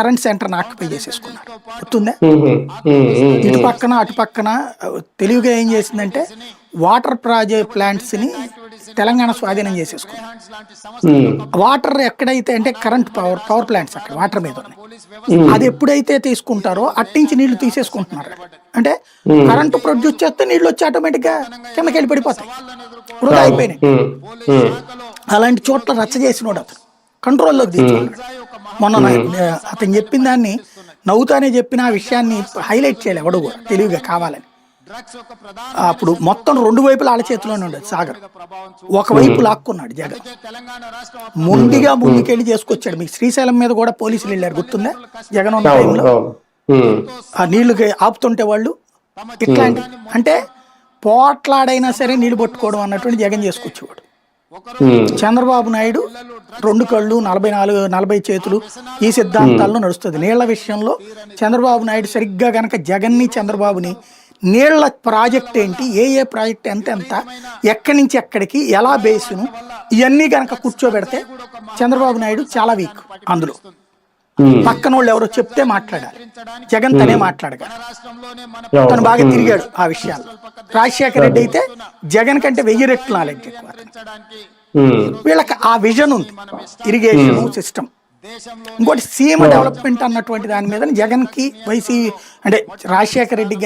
Current centre occupy చేసేసుకున్నారు. గుర్తుందా? ఇటు పక్కన అటు పక్కన తెలివిగా ఏం చేసిందంటే వాటర్ ప్రాజెక్ట్ ప్లాంట్స్ని తెలంగాణ స్వాధీనం చేసేసుకుంది వాటర్ ఎక్కడైతే అంటే కరెంట్ పవర్ పవర్ ప్లాంట్స్ అక్కడ వాటర్ మీద ఉన్నాయి. అది ఎప్పుడైతే తీసుకుంటారో అట్టించి నీళ్ళు తీసేసుకుంటున్నారు అంటే కరెంట్ ప్రొడ్యూస్ చేస్తే నీళ్ళు వచ్చి ఆటోమేటిక్గా కిందకి వెళ్ళి పడిపోతాయి వృధా అయిపోయినాయి. అలాంటి చోట్ల రచ్చ చేసినోడు అతను. కంట్రోల్లోకి తెచ్చుకున్నాడు మొన్న అతను చెప్పిన దాన్ని నవ్వుతానే చెప్పిన ఆ విషయాన్ని హైలైట్ చేయలే ఎవడు కూడా తెలివిగా కావాలని. అప్పుడు మొత్తం రెండు వైపులు ఆళ్ళ చేతిలోనే ఉండేది సాగర్. ఒకవైపు లాక్కున్నాడు జగన్. ముందుగా ముందుకెళ్ళి చేసుకొచ్చాడు. మీకు శ్రీశైలం మీద కూడా పోలీసులు వెళ్ళారు గుర్తుందా? జగన్ ఉన్న టైంలో. ఆ నీళ్ళుకి ఆపుతుంటే వాళ్ళు ఇట్లాంటి అంటే పోట్లాడైనా సరే నీళ్ళు పట్టుకోవడం అన్నటువంటి జగన్ చేసుకొచ్చేవాడు. చంద్రబాబు నాయుడు రెండు కళ్ళు నలభై నాలుగు నలభై చేతులు ఈ సిద్ధాంతాల్లో నడుస్తుంది. నీళ్ళ విషయంలో చంద్రబాబు నాయుడు సరిగ్గా గనక జగన్ని చంద్రబాబుని నీళ్ళ ప్రాజెక్ట్ ఏంటి ఏ ఏ ప్రాజెక్ట్ ఎంత ఎంత ఎక్కడి నుంచి ఎక్కడికి ఎలా బేసును ఇవన్నీ గనక కూర్చోబెడితే చంద్రబాబు నాయుడు చాలా వీక్ అందులో. ఉమ్, పక్కన వాళ్ళు ఎవరో చెప్తే మాట్లాడాలి. జగన్ తనే మాట్లాడగలరు తను అవును. బాగా తిరిగాడు ఆ విషయాల్లో. రాజశేఖర రెడ్డి అయితే జగన్ కంటే వెయ్యి రెట్లు నాలెడ్జ్ ఎక్కువ వీళ్ళకి ఆ విజన్ ఉంది. ఇరిగేషన్ సిస్టమ్ ఇంకోటి సీఎం డెవలప్మెంట్ అన్నటువంటి దాని మీద జగన్కి వైసీ అంటే రాజశేఖర రెడ్డి